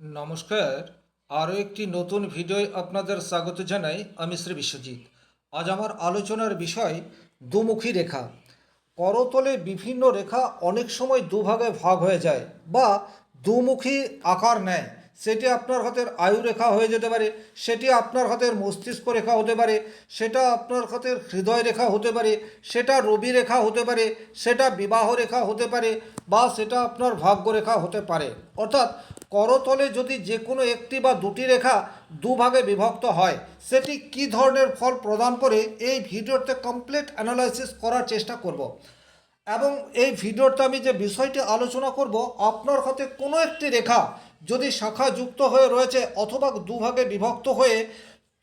নমস্কার। আরও একটি নতুন ভিডিওয় আপনাদের স্বাগত জানাই আমি শ্রী বিশ্বজিৎ। আজ আমার আলোচনার বিষয় দুমুখী রেখা। করতলে বিভিন্ন রেখা অনেক সময় দুভাগে ভাগ হয়ে যায় বা দুমুখী আকার নেয়। সেটি আপনার হাতের আয়ু রেখা হয়ে যেতে পারে, সেটি আপনার হাতের মস্তিষ্ক রেখা হতে পারে, সেটা আপনার হাতের হৃদয় রেখা হতে পারে, সেটা রবি রেখা হতে পারে, সেটা বিবাহ রেখা হতে পারে বা সেটা আপনার ভাগ্য রেখা হতে পারে। অর্থাৎ করতলে যদি যে কোনো একটি বা দুটি রেখা দুভাগে বিভক্ত হয়, সেটি কি ধরনের ফল প্রদান করে এই ভিডিওতে কমপ্লিট অ্যানালাইসিস করার চেষ্টা করব। এবং এই ভিডিওতে আমি যে বিষয়টি আলোচনা করব, আপনার হাতে কোনো একটি রেখা যদি শাখা যুক্ত হয়ে রয়েছে অথবা দুভাগে বিভক্ত হয়ে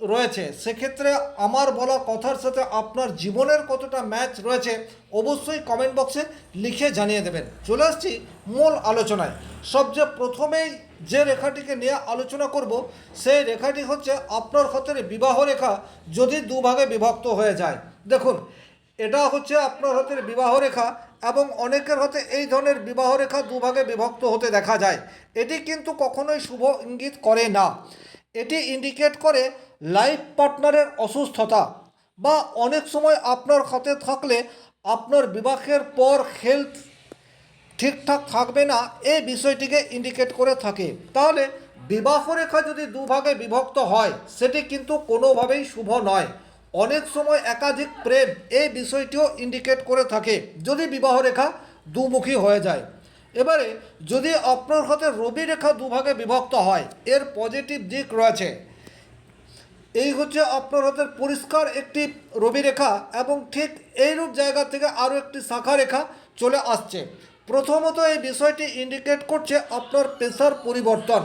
রয়েছে, সেক্ষেত্রে আমার বলা কথার সাথে আপনার জীবনের কতটা ম্যাচ রয়েছে অবশ্যই কমেন্ট বক্সে লিখে জানিয়ে দেবেন। চলে আসছি মূল আলোচনায়। সবচেয়ে প্রথমেই যে রেখাটিকে নিয়ে আলোচনা করব, সেই রেখাটি হচ্ছে আপনার হাতের বিবাহ রেখা যদি দুভাগে বিভক্ত হয়ে যায়। দেখুন, এটা হচ্ছে আপনার হাতের বিবাহ রেখা এবং অনেকের হাতে এই ধরনের বিবাহ রেখা দুভাগে বিভক্ত হতে দেখা যায়। এটি কিন্তু কখনোই শুভ ইঙ্গিত করে না। এটি ইন্ডিকেট করে লাইফ পার্টনারের অসুস্থতা বা অনেক সময় আপনার হাতে থাকলে আপনার বিবাহের পর হেলথ ঠিকঠাক থাকবে না এই বিষয়টিকে ইন্ডিকেট করে থাকে। তাহলে বিবাহ রেখা যদি দুভাগে বিভক্ত হয়, সেটি কিন্তু কোনোভাবেই শুভ নয়। অনেক সময় একাধিক প্রেম এই বিষয়টিও ইন্ডিকেট করে থাকে, যদি বিবাহ রেখা দুমুখী হয়ে যায়। এবারে যদি আপনার হাতে রবি রেখা দুভাগে বিভক্ত হয়, এর পজিটিভ দিক রয়েছে। এই হচ্ছে আপনার হাতের পরিষ্কার একটি রবি রেখা এবং ঠিক এইরূপ জায়গা থেকে আরও একটি শাখা রেখা চলে আসছে। প্রথমত এই বিষয়টি ইন্ডিকেট করছে আপনার পেশার পরিবর্তন।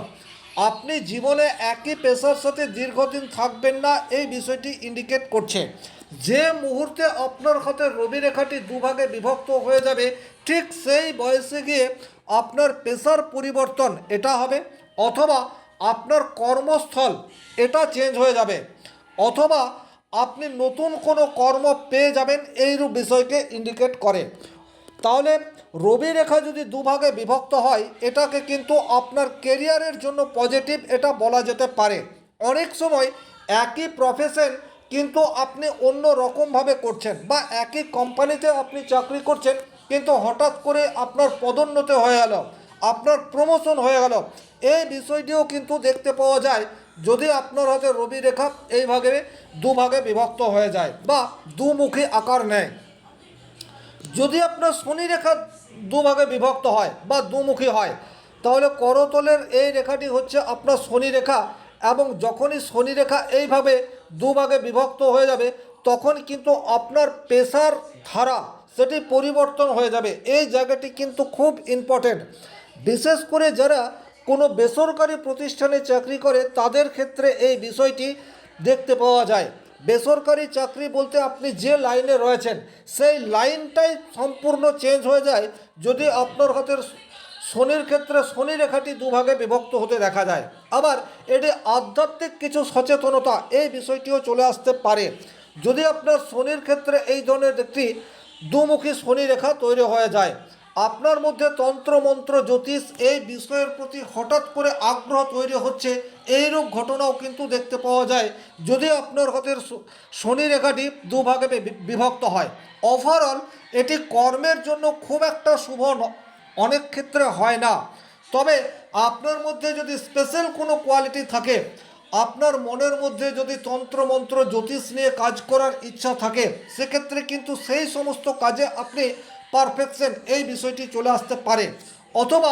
আপনি জীবনে একই পেশার সাথে দীর্ঘদিন থাকবেন না, এই বিষয়টি ইন্ডিকেট করছে। যে মুহূর্তে আপনার হাতের রবি রেখাটি দুভাগে বিভক্ত হয়ে যাবে, ঠিক সেই বয়সে গিয়ে আপনার পেশার পরিবর্তন এটা হবে অথবা আপনার কর্মস্থল, এটা চেঞ্জ হয়ে যাবে। অথবা আপনি নতুন কোনো কর্ম পেয়ে যাবেন এইরূপ বিষয়কে ইন্ডিকেট করে। তাহলে রবি রেখা যদি দুভাগে বিভক্ত হয়, এটাকে কিন্তু আপনার কেরিয়ারের জন্য পজিটিভ এটা বলা যেতে পারে। অনেক সময় একই প্রফেশন কিন্তু আপনি অন্য রকমভাবে করছেন বা একই কোম্পানিতে আপনি চাকরি করছেন, কিন্তু হঠাৎ করে আপনার পদোন্নতি হয়ে গেল আপনার প্রমোশন হয়ে গেল। এই বিষয়টিও কিন্তু দেখতে পাওয়া যায়, যদি আপনার হাতে রবি রেখা এইভাবে দুভাগে বিভক্ত হয়ে যায় বা দুমুখী আকার নেয়। যদি আপনার শনি রেখা দুভাগে বিভক্ত হয় বা দুমুখী হয়, তাহলে করতলের এই রেখাটি হচ্ছে আপনার শনি রেখা এবং যখনই শনি রেখা এইভাবে দুভাগে বিভক্ত হয়ে যাবে, তখন কিন্তু আপনার পেশার ধারা সেটি পরিবর্তন হয়ে যাবে। এই জায়গাটি কিন্তু খুব ইম্পর্টেন্ট বিশেষ করে যারা কোনো বেসরকারি প্রতিষ্ঠানে চাকরি করে, তাদের ক্ষেত্রে এই বিষয়টি দেখতে পাওয়া যায়। বেসরকারি চাকরি বলতে আপনি যে লাইনে রয়েছেন, সেই লাইনটাই সম্পূর্ণ চেঞ্জ হয়ে যায় যদি আপনার হাতের শনির ক্ষেত্রে শনি রেখাটি দুভাগে বিভক্ত হতে দেখা যায়। আবার এটি আধ্যাত্মিক কিছু সচেতনতা, এই বিষয়টিও চলে আসতে পারে। যদি আপনার শনির ক্ষেত্রে এই ধরনের একটি দুমুখী শনি রেখা তৈরি হয়ে যায় আপনার মধ্যে তন্ত্র মন্ত্র জ্যোতিষ এই বিষয়ের প্রতি হঠাৎ করে আগ্রহ তৈরি হচ্ছে, এইরূপ ঘটনাও কিন্তু দেখতে পাওয়া যায়। যদি আপনার হাতের শনি রেখাটি দুভাগে বিভক্ত হয়। ওভারঅল এটি কর্মের জন্য খুব একটা শুভ অনেক ক্ষেত্রে হয় না। তবে আপনার মধ্যে যদি স্পেশাল কোনো কোয়ালিটি থাকে, আপনার মনের মধ্যে যদি তন্ত্রমন্ত্র জ্যোতিষ নিয়ে কাজ করার ইচ্ছা থাকে, সেক্ষেত্রে কিন্তু সেই সমস্ত কাজে আপনি পারফেকশন এই বিষয়টি চলে আসতে পারে। অথবা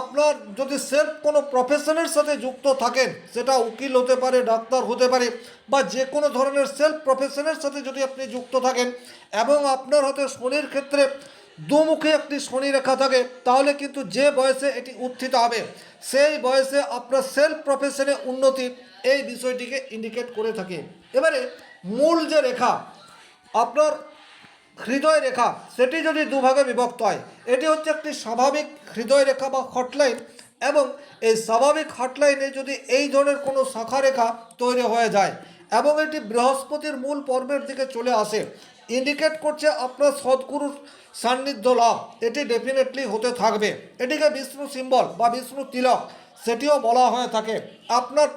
আপনার যদি সেলফ কোনো প্রফেশনের সাথে যুক্ত থাকেন, সেটা উকিল হতে পারে, ডাক্তার হতে পারে, বা যে কোনো ধরনের সেলফ প্রফেশনের সাথে যদি আপনি যুক্ত থাকেন এবং আপনার হাতে শনির ক্ষেত্রে দুমুখী একটি শনি রেখা থাকে, তাহলে কিন্তু যে বয়সে এটি উত্থিত হবে, সেই বয়সে আপনার সেলফ প্রফেশনে উন্নতি এই বিষয়টিকে ইন্ডিকেট করে থাকে। এবারে মূল যে রেখা, আপনার হৃদয় রেখা, সেটি যদি দুভাগে বিভক্ত হয়, এটি হচ্ছে একটি স্বাভাবিক হৃদয় রেখা বা হটলাইন এবং এই স্বাভাবিক হটলাইনে যদি এই ধরনের কোনো শাখা রেখা তৈরি হয়ে যায় এবং এটি বৃহস্পতির মূল পর্বের দিকে চলে আসে ইন্ডিকেট করছে আপনার সদ্গুরুর সান্নিধ্য লাভ। এটি ডেফিনেটলি হতে থাকবে। এটিকে বিষ্ণু সিম্বল বা বিষ্ণু তিলক, সেটিও বলা হয়ে থাকে। আপনার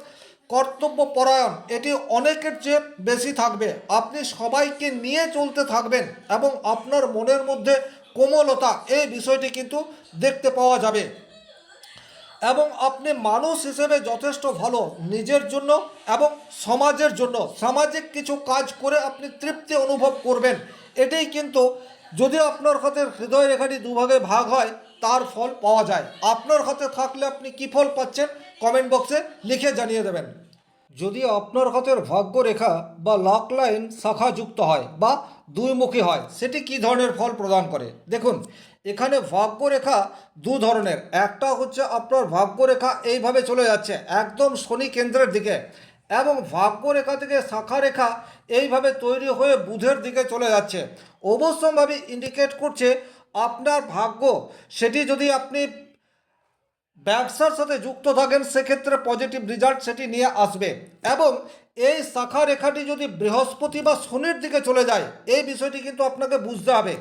কর্তব্য পরায়ণ এটি অনেকের চেয়ে বেশি থাকবে। আপনি সবাইকে নিয়ে চলতে থাকবেন এবং আপনার মনের মধ্যে কোমলতা, এই বিষয়টি কিন্তু দেখতে পাওয়া যাবে। এবং আপনি মানুষ হিসেবে যথেষ্ট ভালো, নিজের জন্য এবং সমাজের জন্য। সামাজিক কিছু কাজ করে আপনি তৃপ্তি অনুভব করবেন। এটাই কিন্তু যদি আপনার হাতে হৃদয় রেখাটি দুভাগে ভাগ হয়, তার ফল পাওয়া যায়। আপনার হাতে থাকলে আপনি কী ফল পাচ্ছেন? কমেন্ট বক্সে লিখে জানিয়ে দেবেন। যদি আপনার হাতের ভাগ্য রেখা বা লক লাইন শাখা যুক্ত হয় বা দুইমুখী হয়, সেটি কী ধরনের ফল প্রদান করে? দেখুন, এখানে ভাগ্য রেখা দু ধরনের। একটা হচ্ছে আপনার ভাগ্য রেখা এইভাবে চলে যাচ্ছে, একদম শনি কেন্দ্রের দিকে, এবং ভাগ্য রেখা থেকে শাখা রেখা এইভাবে তৈরি হয়ে বুধের দিকে চলে যাচ্ছে। অবশ্যম্ভাবে ইন্ডিকেট করছে আপনার ভাগ্য। সেটি যদি আপনি ব্যবসার সাথে যুক্ত থাকেন, সেক্ষেত্রে পজিটিভ রেজাল্ট সেটি নিয়ে আসবে। এবং এই শাখা রেখাটি যদি বৃহস্পতি বা শনির দিকে চলে যায়, এই বিষয়টি কিন্তু আপনাকে বুঝতে হবে।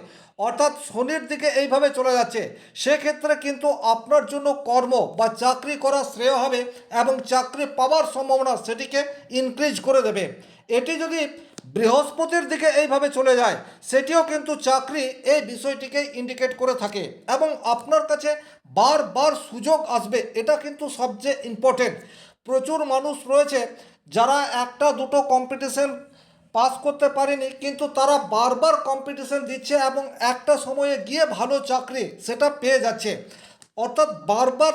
অর্থাৎ শনির দিকে এইভাবে চলে যাচ্ছে, সেক্ষেত্রে কিন্তু আপনার জন্য কর্ম বা চাকরি করা শ্রেয় হবে এবং চাকরি পাওয়ার সম্ভাবনা সেটিকে ইনক্রিজ করে দেবে। এটি যদি বৃহস্পতির দিকে এইভাবে চলে যায়, সেটিও কিন্তু চাকরি এই বিষয়টিকে ইন্ডিকেট করে থাকে এবং আপনার কাছে বারবার সুযোগ আসবে, এটা কিন্তু সবচেয়ে ইম্পর্টেন্ট প্রচুর মানুষ রয়েছে যারা একটা দুটো কম্পিটিশন পাস করতে পারেনি, কিন্তু তারা বারবার কম্পিটিশন দিচ্ছে এবং একটা সময়ে গিয়ে ভালো চাকরি সেটা পেয়ে যাচ্ছে। অর্থাৎ বারবার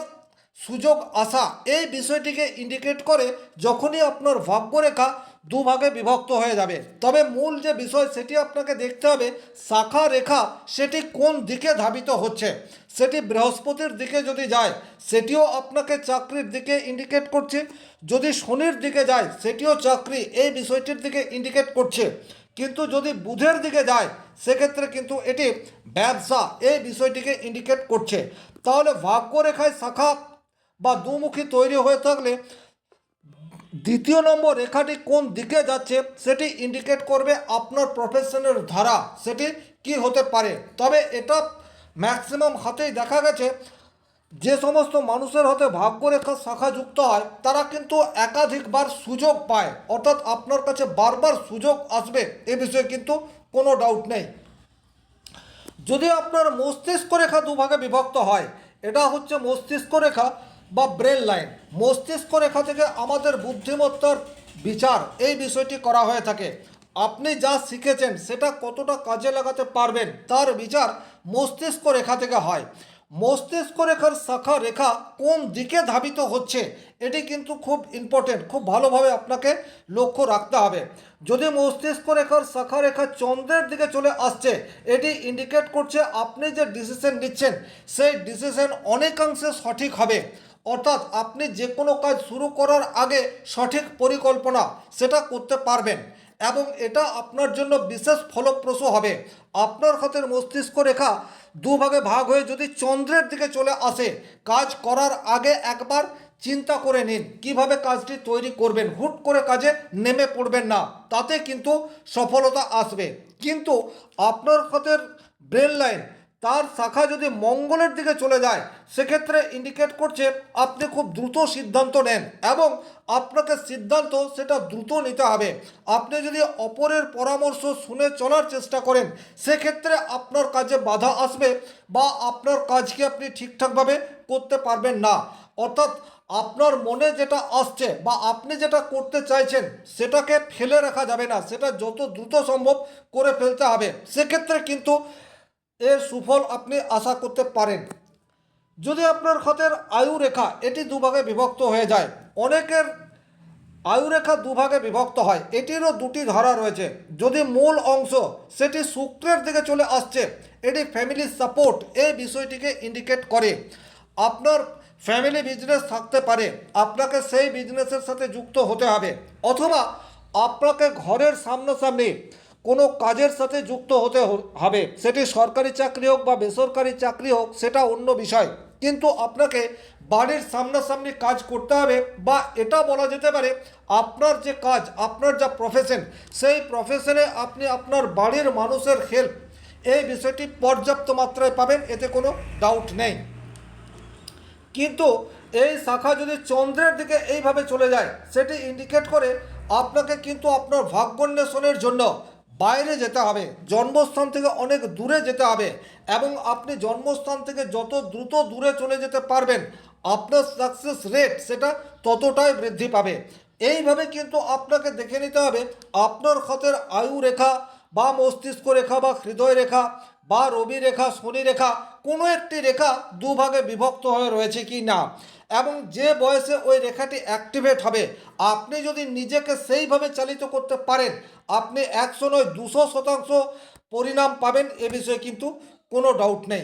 সুযোগ আসা এই বিষয়টিকে ইন্ডিকেট করে যখনই আপনার ভাগ্যরেখা দুভাগে বিভক্ত হয়ে যাবে। তবে মূল যে বিষয় সেটি আপনাকে দেখতে হবে, শাখা রেখা সেটি কোন দিকে ধাবিত হচ্ছে? সেটি বৃহস্পতির দিকে যদি যায়, সেটিও আপনাকে চাকরির দিকে ইন্ডিকেট করছে। যদি শনির দিকে যায়, সেটিও চাকরি এই বিষয়টির দিকে ইন্ডিকেট করছে। কিন্তু যদি বুধের দিকে যায়, সেক্ষেত্রে কিন্তু এটি ব্যবসা এই বিষয়টিকে ইন্ডিকেট করছে। তাহলে ভাগ্যরেখায় শাখা বা দুমুখী তৈরি হয়ে থাকলে দ্বিতীয় নম্বর রেখাটি কোন দিকে যাচ্ছে সেটি ইন্ডিকেট করবে আপনার প্রফেশনের ধারা। সেটি কি হতে পারে? তবে এটা ম্যাক্সিমাম হাতেই দেখা গেছে, যে সমস্ত মানুষের হাতে ভাগ্যরেখা শাখা যুক্ত হয়, তারা কিন্তু একাধিকবার সুযোগ পায়। অর্থাৎ আপনার কাছে বারবার সুযোগ আসবে, এ বিষয়ে কিন্তু কোনো ডাউট নেই। যদি আপনার মস্তিষ্ক রেখা দুভাগে বিভক্ত হয়, এটা হচ্ছে মস্তিষ্ক রেখা বা ব্রেন লাইন মস্তিষ্ক রেখা থেকে আমাদের বুদ্ধিমত্তার বিচার, এই বিষয়টি করা হয়ে থাকে। আপনি যা শিখেছেন, সেটা কতটা কাজে লাগাতে পারবেন, তার বিচার মস্তিষ্ক রেখা থেকে হয়। মস্তিষ্ক রেখার শাখা রেখা কোন দিকে ধাবিত হচ্ছে, এটি কিন্তু খুব ইম্পর্টেন্ট খুব ভালোভাবে আপনাকে লক্ষ্য রাখতে হবে। যদি মস্তিষ্ক রেখার শাখা রেখা চন্দ্রের দিকে চলে আসছে, এটি ইন্ডিকেট করছে আপনি যে ডিসিশন নিচ্ছেন, সেই ডিসিশন অনেকাংশে সঠিক হবে। অর্থাৎ আপনি যে কোনো কাজ শুরু করার আগে সঠিক পরিকল্পনা সেটা করতে পারবেন এবং এটা আপনার জন্য বিশেষ ফলপ্রসূ হবে। আপনার হাতের মস্তিষ্ক রেখা দুভাগে ভাগ হয়ে যদি চন্দ্রের দিকে চলে আসে, কাজ করার আগে একবার চিন্তা করে নিন কীভাবে কাজটি তৈরি করবেন। হুট করে কাজে নেমে পড়বেন না, তাতে কিন্তু সফলতা আসবে। কিন্তু আপনার হাতের ব্রেন লাইন তার শাখা যদি মঙ্গলের দিকে চলে যায়, সেক্ষেত্রে ইন্ডিকেট করছে আপনি খুব দ্রুত সিদ্ধান্ত নেন এবং আপনাকে সিদ্ধান্ত সেটা দ্রুত নিতে হবে। আপনি যদি অপরের পরামর্শ শুনে চলার চেষ্টা করেন, সেক্ষেত্রে আপনার কাজে বাধা আসবে বা আপনার কাজকে আপনি ঠিকঠাকভাবে করতে পারবেন না। অর্থাৎ আপনার মনে যেটা আসছে বা আপনি যেটা করতে চাইছেন, সেটাকে ফেলে রাখা যাবে না। সেটা যত দ্রুত সম্ভব করে ফেলতে হবে। সেক্ষেত্রে কিন্তু এর সুফল আপনি আশা করতে পারেন। যদি আপনার ক্ষতের আয়ু রেখা এটি দুভাগে বিভক্ত হয়ে যায়, অনেকের আয়ুরেখা দুভাগে বিভক্ত হয়, এটিরও দুটি ধারা রয়েছে। যদি মূল অংশ সেটি শুক্রের দিকে চলে আসছে, এটি ফ্যামিলি সাপোর্ট এই বিষয়টিকে ইন্ডিকেট করে। আপনার ফ্যামিলি বিজনেস থাকতে পারে, আপনাকে সেই বিজনেসের সাথে যুক্ত হতে হবে, অথবা আপনাকে ঘরের সামনাসামনি কোনো কাজের সাথে যুক্ত হতে হবে। সেটি সরকারি চাকরি হোক বা বেসরকারি চাকরি হোক, সেটা অন্য বিষয়। কিন্তু আপনাকে বাড়ির সামনাসামনি কাজ করতে হবে বা এটা বলা যেতে পারে আপনার যে কাজ, আপনার যা প্রফেশন সেই প্রফেশনে আপনি আপনার বাড়ির মানুষের হেল্প এই বিষয়টি পর্যাপ্ত মাত্রায় পাবেন, এতে কোনো ডাউট নেই। কিন্তু এই শাখা যদি চন্দ্রের দিকে এইভাবে চলে যায়, সেটি ইন্ডিকেট করে আপনাকে কিন্তু আপনার ভাগ্যান্বেষণের জন্য বাইরে যেতে হবে, জন্মস্থান থেকে অনেক দূরে যেতে হবে এবং আপনি জন্মস্থান থেকে যত দ্রুত দূরে চলে যেতে পারবেন, আপনার সাকসেস রেট সেটা ততটাই বৃদ্ধি পাবে। এইভাবে কিন্তু আপনাকে দেখে নিতে হবে, আপনার ক্ষতের আয়ু রেখা বা মস্তিষ্ক রেখা বা হৃদয় রেখা বা রবি রেখা, শনি রেখা, কোনো একটি রেখা দুভাগে বিভক্ত হয়ে রয়েছে কি না? এবং যে বয়সে ওই রেখাটি অ্যাক্টিভেট হবে, আপনি যদি নিজেকে সেইভাবে চালিত করতে পারেন, আপনি একশো নয়, দুশো শতাংশ পরিণাম পাবেন এ বিষয়ে কিন্তু কোনো ডাউট নেই।